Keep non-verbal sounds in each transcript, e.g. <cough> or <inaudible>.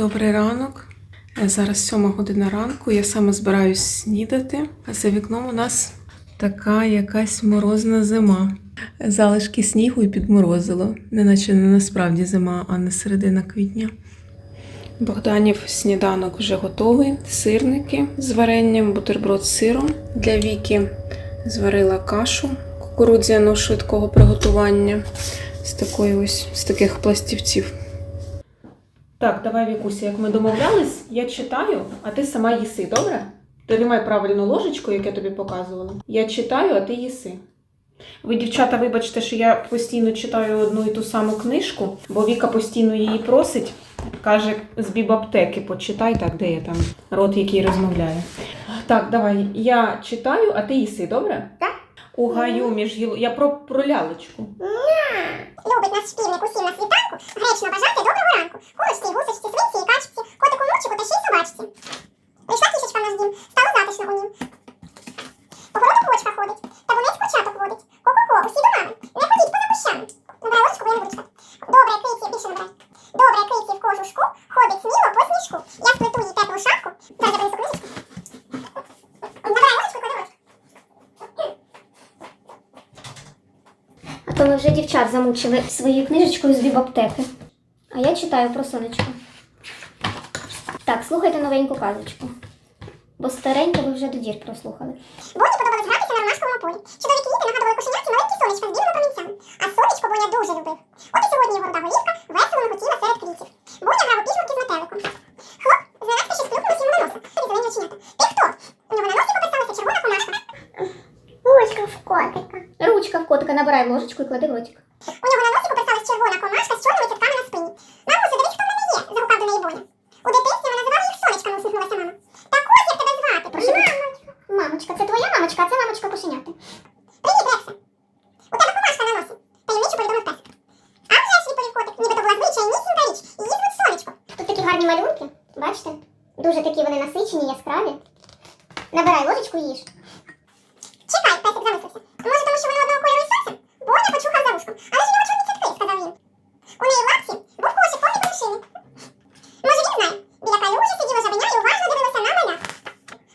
Добрий ранок. Е, Зараз сьома година ранку. Я саме збираюсь снідати. А за вікном у нас така якась морозна зима. Залишки снігу і підморозило. Неначе не насправді зима, а не середина квітня. Богданів сніданок вже готовий. Сирники з варенням, бутерброд з сиром. Для Віки зварила кашу кукурудзяну швидкого приготування з такої ось з таких пластівців. Так, давай, Вікуся, як ми домовлялись, я читаю, а ти сама їси, добре? Тримай правильну ложечку, як я тобі показувала. Я читаю, а ти їси. Ви, дівчата, вибачте, що я постійно читаю одну і ту саму книжку, бо Віка постійно її просить. Каже, з бібаптеки почитай, так, де я там рот, який розмовляє. Так, давай, я читаю, а ти їси, добре? Так. У гаю між гіло. Я про, про лялечку. Любить наш шпівник усім на світанку, гречно бажати доброго ранку. Курочці, гусочці, свинці і качці, котику мурчику та ще й собачці. Прийшла кішечка в наш дім, стало затишно у нім. По городу кочка ходить, та вонець початок водить. Ко-ко-ко, усі до мами, не ходіть поза кущами. Набирай ложечку, бо я не буду читати. Добре, киці, більше набирай. Добре, киці в кожушку, ходить сміло по сніжку. Я сплету їй теплу шапку. Зараз я принесу книжечку. Набирай ложечку, клади ложечку. А то ми вже дівчат замучили своєю книжечкою з бібаптеки. А я читаю про сонечко. Так, слухайте новеньку казочку. Бо стареньку ви вже до дір прослухали. Боні подобалось гратися на ромашковому полі. Чудові квіти нагадували кошеняті маленькі сонечка з білими промінцями. А сонечко Боня дуже любив. От і сьогодні його руда голівка весело миготіла серед квітів. Боня грав у пішмурки з метеликом. Хлоп, зненацька ще сплюхнулась йому на носа. І зелені оченята. Ти хто? У нього на носі пописалася червона комашка. Ручка в котика. Ручка набирай ложечку і клади в ротик. У нього на носі пописалась червона комашка з чорними цятками на спині. Мамуся, дивись, хто в мене є, загукав до неї Боня. У дитинстві вона називала їх сонечками, усміхнулася мама. Так ось як тебе звати, прошу. Мамочка. Мамочка, це твоя мамочка, а це мамочка кошеняти. Привіт, Рексе. У тебе комашка на носі. Таємничо повідомив песик. А вже ж відповів котик, ніби то була звичайнісінька річ. Її звуть сонечко. Тут такі гарні малюнки, бачите? Дуже такі вони насичені, яскраві. Набирай ложечку і їж. Чекай, песик замислився. Може, тому що вони одного кольору із сонцем? Боня вушком. Але ж нього чорні цятки, сказав він. У неї в лапці був кошик повний коншини. Може, він знає. Біля калюжі сиділо жабеня і уважно дивилося на маля.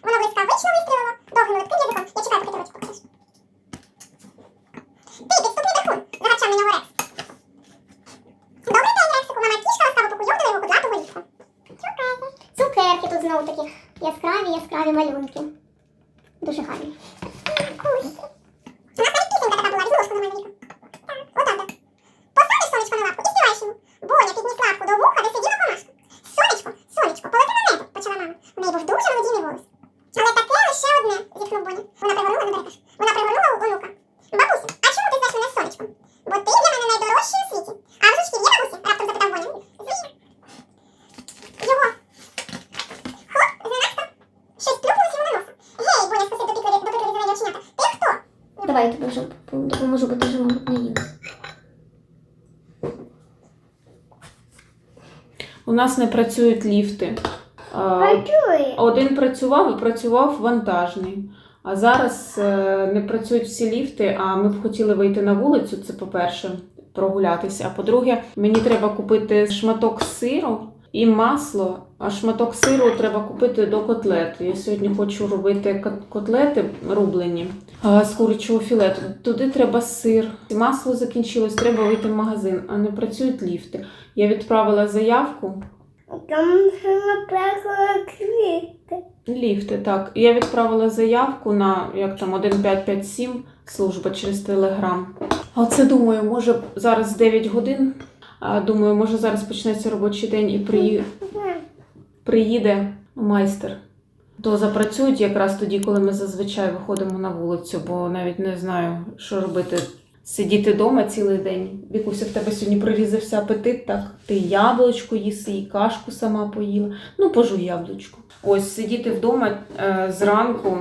Воно блискавично вистрілило довгим литким язиком. Я чекаю, поки ти ручку покажеш. Ти, підступний дахун, загарчав на нього Рекс. Добрий день, Рексику, мама кішка ласкаво покуйовдила його кудлату голівку. Чекайте. Цукерки тут знову такі яскраві, яскраві малюнки. Дуже гарні. Кусі. У нас навіть пісенька така була, візьми ложку на мене, Віка. Так, отак, так. Посадиш сонечко на лапку і співаєш йому. Лапку до вуха, де сиділа комашка. Сонечко, сонечко, полети на небо, почала мама. У неї був дуже мелодійний голос. Але таке лише одне, зітхнув Боня. Вона пригорнула, не береш. Вона пригорнула у онука. Бабусю, а чому ти звеш мене сонечком? Бо ти для мене найдорожчий у світі. А в жучків є бабусі? Раптом запитав Боня. Звір. Його. Хлоп, зненацька. Щось плюхнулось йому на носа. Гей, Боня скосив допікливі допікливі зелені оченята. Ти? Давай я тобі вже допоможу, бо ти вже, не їла. Нас не працюють ліфти. Працює. Один працював і працював вантажний. А зараз е, не працюють всі ліфти, а ми б хотіли вийти на вулицю, це по-перше, прогулятися. А по-друге, мені треба купити шматок сиру і масло, а шматок сиру треба купити до котлет. Я сьогодні хочу робити котлети рублені з курячого філету. Туди треба сир. Масло закінчилось, треба вийти в магазин, а не працюють ліфти. Я відправила заявку. Там квіти. Ліфти, так. Я відправила заявку на як там 1557 служба через Телеграм. А це думаю, може зараз 9 годин. Думаю, може зараз почнеться робочий день і приї... приїде майстер. То запрацюють якраз тоді, коли ми зазвичай виходимо на вулицю, бо навіть не знаю, що робити. Сидіти вдома цілий день. Вікуся, в тебе сьогодні прорізався апетит, так? Ти яблучко їси, і кашку сама поїла. Ну, пожуй яблучко. Ось сидіти вдома е, зранку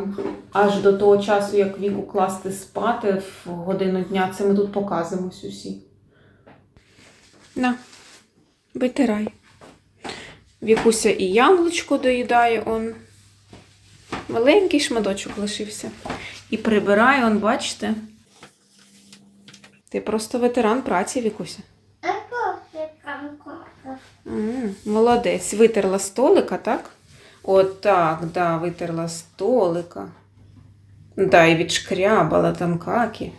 аж до того часу, як віку класти спати в годину дня, це ми тут показуємось усі. На, витирай. Вікуся і яблучко доїдає он. Маленький шматочок лишився. І прибирає, он, бачите. Ти просто ветеран праці, Вікуся. Молодець. Витерла столика, так? От так, да, витерла столика. Да, і відшкрябала там каки.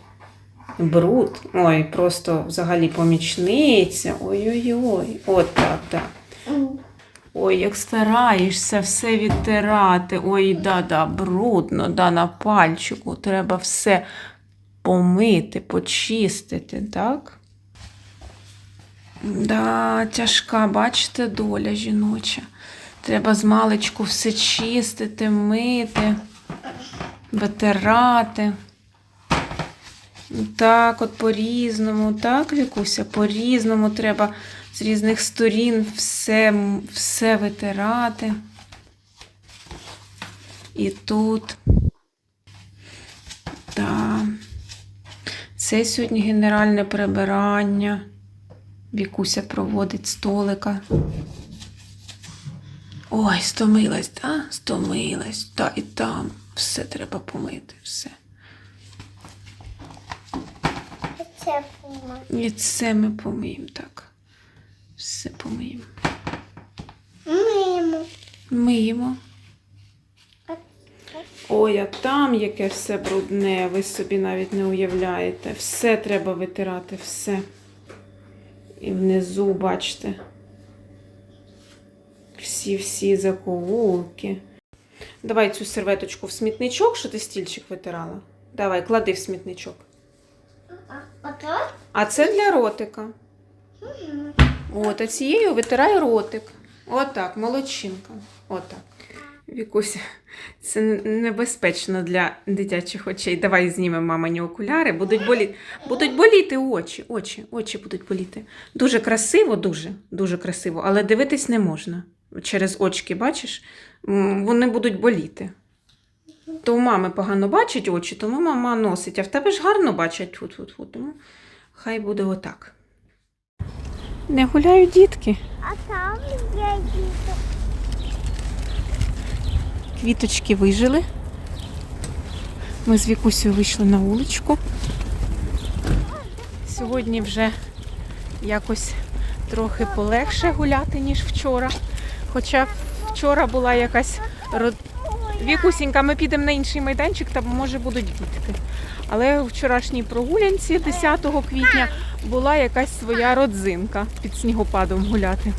Бруд. Ой, просто взагалі помічниця. Ой-ой-ой. От так, да. Ой, як стараєшся все відтирати. Ой, да-да, брудно, да, на пальчику. Треба все помити, почистити, так? Да, тяжка, бачите, доля жіноча. Треба з маличку все чистити, мити, витирати. Так, от по-різному, так, Вікуся, по-різному треба з різних сторін все, все витирати. І тут. Так. Це сьогодні генеральне прибирання. Вікуся проводить столика. Ой, стомилась, так? Стомилась. Та і там все треба помити, все. Це пума. І це ми помиємо, так. Все помиємо. Мимо. Миємо. Ой, а там яке все брудне, ви собі навіть не уявляєте. Все треба витирати, все. І внизу, бачите. Всі-всі закоулки. Давай цю серветочку в смітничок, що ти стільчик витирала. Давай, клади в смітничок. А це для ротика. От, а цією витирай ротик. Отак, молодчинка. Отак. Вікуся, це небезпечно для дитячих очей. Давай знімемо мамині окуляри. Будуть боліти, будуть боліти очі. Очі, очі будуть боліти. Дуже красиво, дуже, дуже красиво, але дивитись не можна. Через очки, бачиш, вони будуть боліти. То у мами погано бачать очі, тому мама носить, а в тебе ж гарно бачать. Фу-фу-фу, тому хай буде отак. Не гуляють дітки. А там є діти. Квіточки вижили. Ми з Вікусею вийшли на вуличку. Сьогодні вже якось трохи полегше гуляти, ніж вчора. Хоча вчора була якась Вікусінька, ми підемо на інший майданчик, там може будуть дітки. Але у вчорашній прогулянці 10 квітня була якась своя родзинка під снігопадом гуляти.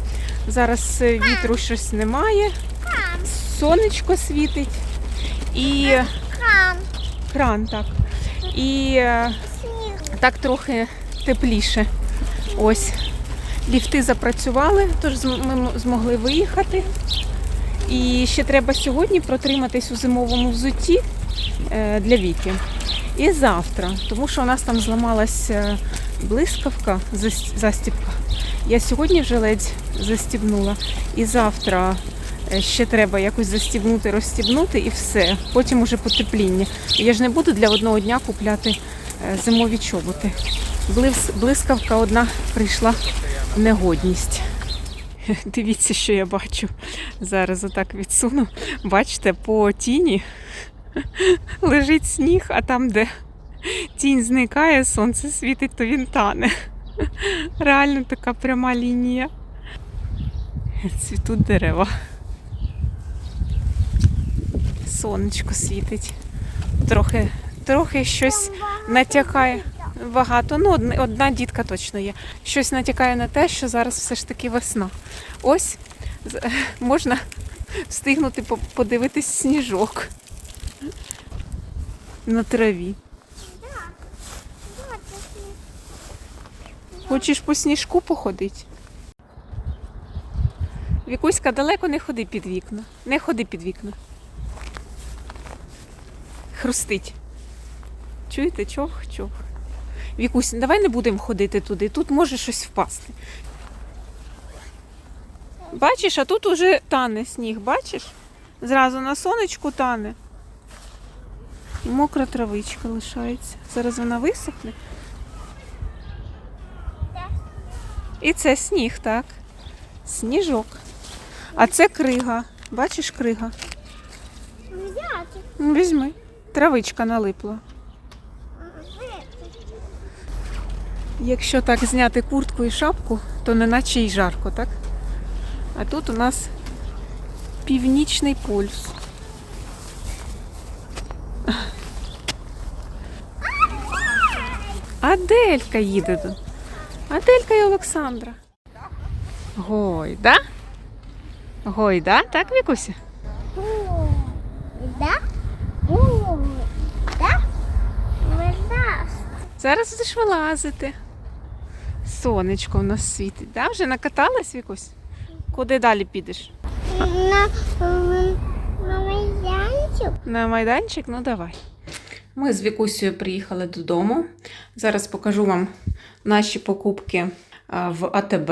Зараз е, вітру щось немає, сонечко світить і Кран. кран так. І е, так трохи тепліше. Ось. Ліфти запрацювали, тож ми змогли виїхати. І ще треба сьогодні протриматись у зимовому взутті е, для Віки. І завтра, тому що у нас там зламалась е, блискавка, зас- застібка. Я сьогодні вже ледь застібнула. І завтра е, ще треба якось застібнути, розстібнути і все. Потім уже потепління. Я ж не буду для одного дня купляти зимові чоботи. Блис- Блискавка одна прийшла в негодність. <laughs> Дивіться, що я бачу. Зараз отак відсуну. Бачите, по тіні <laughs> лежить сніг, а там, де тінь зникає, сонце світить, то він тане. <laughs> Реально така пряма лінія. Цвітуть дерева. Сонечко світить. Трохи, трохи щось натякає. Багато. Ну, одна, дітка точно є. Щось натякає на те, що зараз все ж таки весна. Ось <laughs> можна встигнути подивитись сніжок на траві. Хочеш по сніжку походити? Вікуська, далеко не ходи під вікна. Не ходи під вікна. Хрустить. Чуєте, чох, чох. Вікусь, давай не будемо ходити туди, тут може щось впасти. Бачиш, а тут уже тане сніг, бачиш? Зразу на сонечку тане. І мокра травичка лишається. Зараз вона висохне. І це сніг, так. Сніжок. А це крига. Бачиш крига? Ну, Візьми. Травичка налипла. Якщо так зняти куртку і шапку, то не наче й жарко, так? А тут у нас північний полюс. Аделька їде тут. Аделька і Олександра. Гойда. Гойда, так, Вікуся? Да? Да? Видаш. Зараз будеш вилазити. Сонечко в нас світить. Да? Вже накаталась Вікусь? Куди далі підеш? На, на майданчик. На майданчик? Ну давай. Ми з Вікусею приїхали додому. Зараз покажу вам наші покупки в АТБ.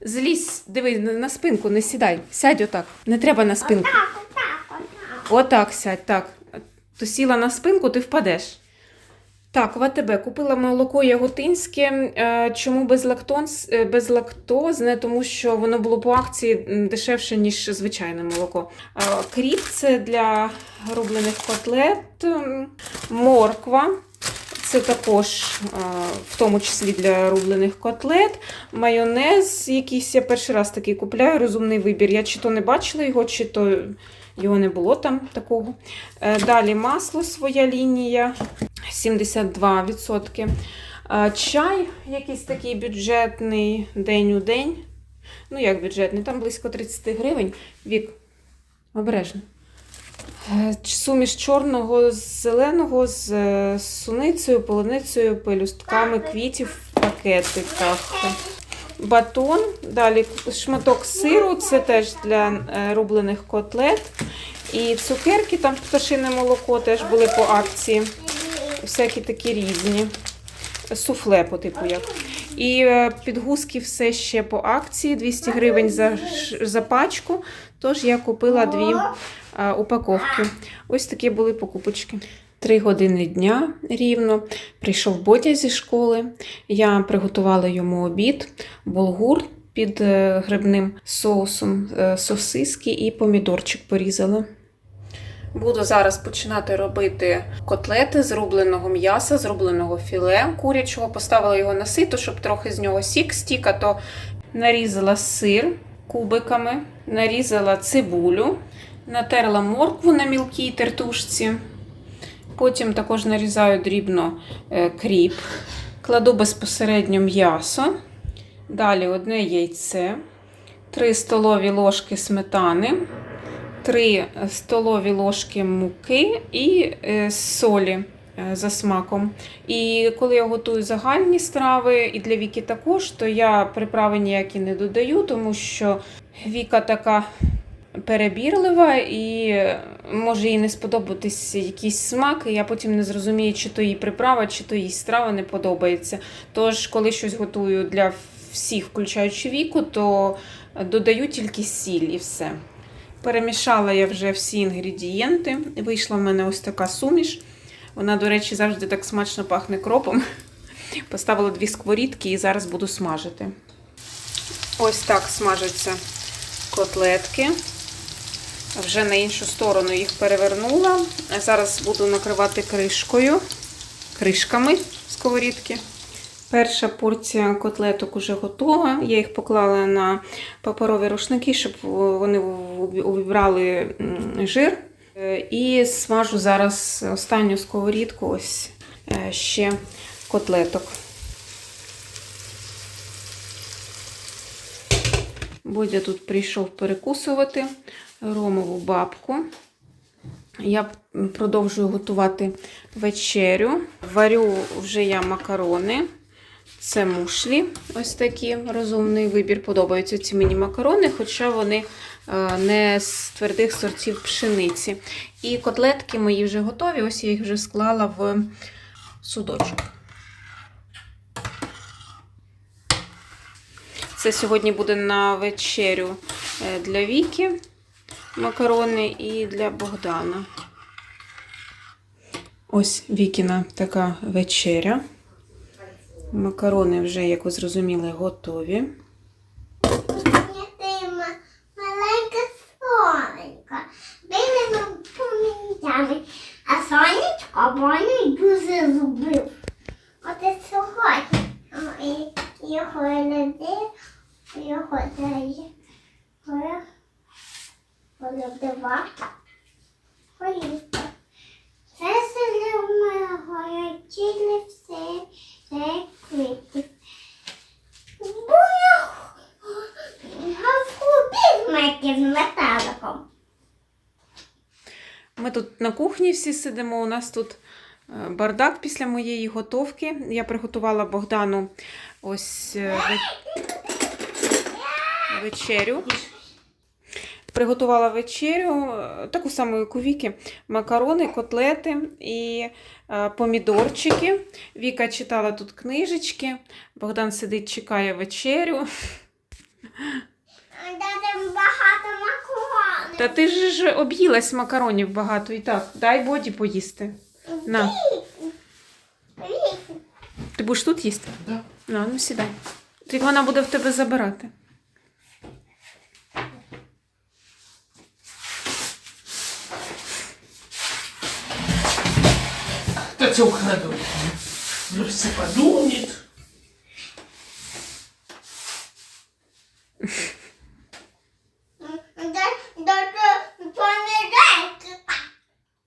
Злізь, диви, на спинку, не сідай. Сядь отак. Не треба на спинку. Так, отак, отак. Отак сядь, так. То сіла на спинку, ти впадеш. Так, в АТБ купила молоко яготинське. Е, Чому е, безлактозне? Тому що воно було по акції дешевше, ніж звичайне молоко. Е, Кріп це для рублених котлет. Морква. Це також е, в тому числі для рублених котлет. Майонез, якийсь я перший раз такий купляю, розумний вибір. Я чи то не бачила його, чи то його не було там такого. Е, Далі масло своя лінія 72%. Е, Чай якийсь такий бюджетний день у день. Ну, як бюджетний, там близько 30 гривень. Вік, обережно. Е, Суміш чорного з зеленого з суницею, полуницею, пелюстками квітів в пакетиках. Батон, далі шматок сиру, це теж для е, рублених котлет. І цукерки, там пташине молоко теж були по акції. Всякі такі різні. Суфле по типу як. І е, підгузки все ще по акції 200 гривень за, за пачку. Тож я купила дві е, упаковки. Ось такі були покупочки. Три години дня рівно. Прийшов Бодя зі школи. Я приготувала йому обід, булгур під е, грибним соусом, е, сосиски і помідорчик порізала. Буду зараз починати робити котлети з рубленого м'яса, з рубленого філе курячого. Поставила його на сито, щоб трохи з нього сік стік, а то нарізала сир кубиками, нарізала цибулю, натерла моркву на мілкій тертушці. Потім також нарізаю дрібно е, кріп, кладу безпосередньо м'ясо. Далі одне яйце, 3 столові ложки сметани, 3 столові ложки муки і е, солі е, за смаком. І коли я готую загальні страви, і для Віки також, то я приправи ніякі не додаю, тому що Віка така перебірлива і може їй не сподобатись якийсь смак, і я потім не зрозумію, чи то їй приправа, чи то їй страва не подобається. Тож, коли щось готую для всіх, включаючи віку, то додаю тільки сіль і все. Перемішала я вже всі інгредієнти. Вийшла в мене ось така суміш. Вона, до речі, завжди так смачно пахне кропом. <laughs> Поставила дві сковорідки і зараз буду смажити. Ось так смажаться котлетки. Вже на іншу сторону їх перевернула. Зараз буду накривати кришкою, кришками сковорідки. Перша порція котлеток уже готова. Я їх поклала на паперові рушники, щоб вони увібрали жир. Е, І смажу зараз останню сковорідку, ось е, ще котлеток. Бодя тут прийшов перекусувати ромову бабку. Я продовжую готувати вечерю. Варю вже я макарони. Це мушлі, ось такі розумний вибір. Подобаються ці мені макарони, хоча вони е, не з твердих сортів пшениці. І котлетки мої вже готові. Ось я їх вже склала в судочок. Це сьогодні буде на вечерю е, для Віки макарони і для Богдана. Ось Вікіна така вечеря. Макарони вже, як ви зрозуміли, готові. Ні, ти ма- маленька сонечко. Білими помінцями. А сонечко вони дуже зубив. От і сьогодні. О, і Його гляди, його дає. Горе. Горе два. Це в мене горячили все, все квіти. Буя гавку з металиком. Ми тут на кухні всі сидимо. У нас тут е, бардак після моєї готовки. Я приготувала Богдану ось е, вечерю. Приготувала вечерю, е, таку саму, як у Віки, макарони, котлети і е, помідорчики. Віка читала тут книжечки. Богдан сидить, чекає вечерю. Багато макарони. Та ти ж об'їлась макаронів багато і так. Дай боді поїсти. На. Ти будеш тут їсти? Да. На, ну сідай. Тільки вона буде в тебе забирати. Да це украду. Ну, все подумает.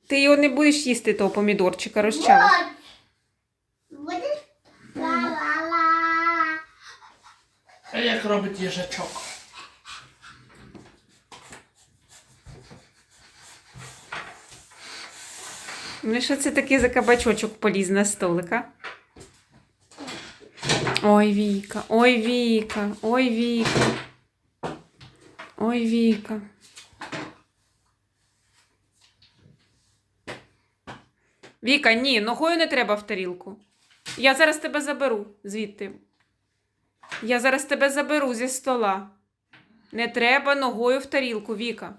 Ти його не будеш їсти, того помідорчика? Ла-ла-ла. А як робить їжачок? Ну що це таке за кабачочок поліз на столика? Ой, Віка, ой, Віка, ой, Віка. Ой, Віка. Віка, ні, ногою не треба в тарілку. Я зараз тебе заберу звідти. Я зараз тебе заберу зі стола. Не треба ногою в тарілку, Віка.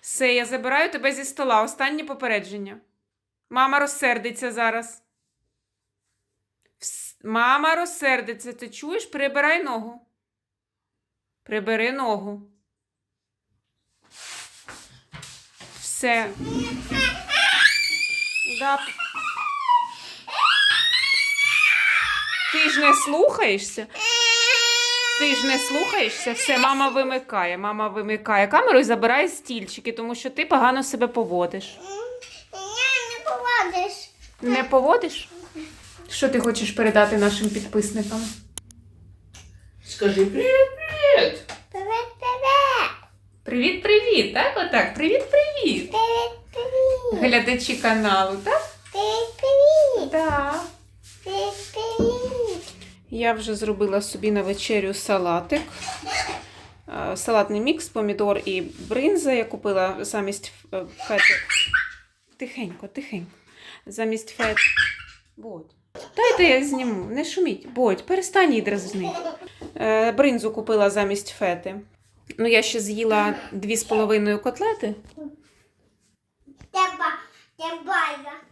Все, я забираю тебе зі стола. Останнє попередження. Мама розсердиться зараз. Мама розсердиться. Ти чуєш? Прибирай ногу. Прибери ногу. Все. Да. Ти ж не слухаєшся? Ти ж не слухаєшся? Все, мама вимикає. Мама вимикає камеру і забирає стільчики, тому що ти погано себе поводиш. Не поводиш. Що ти хочеш передати нашим підписникам? Скажи привіт, привіт. Привіт, привіт. Привіт, привіт! Так, отак. Привіт, привіт! Привіт, привіт. Глядачі каналу, так? Привіт, привіт. Так. Привіт, привіт. Я вже зробила собі на вечерю салатик. Салатний мікс, помідор і бринза. Я купила замість е, фети. Тихенько, тихенько. Замість фет. Будь. Дайте я зніму, не шуміть. Бодь, перестань її дразнити. Е, Бринзу купила замість фети. Ну, я ще з'їла дві з половиною котлети. Тебе, тебе.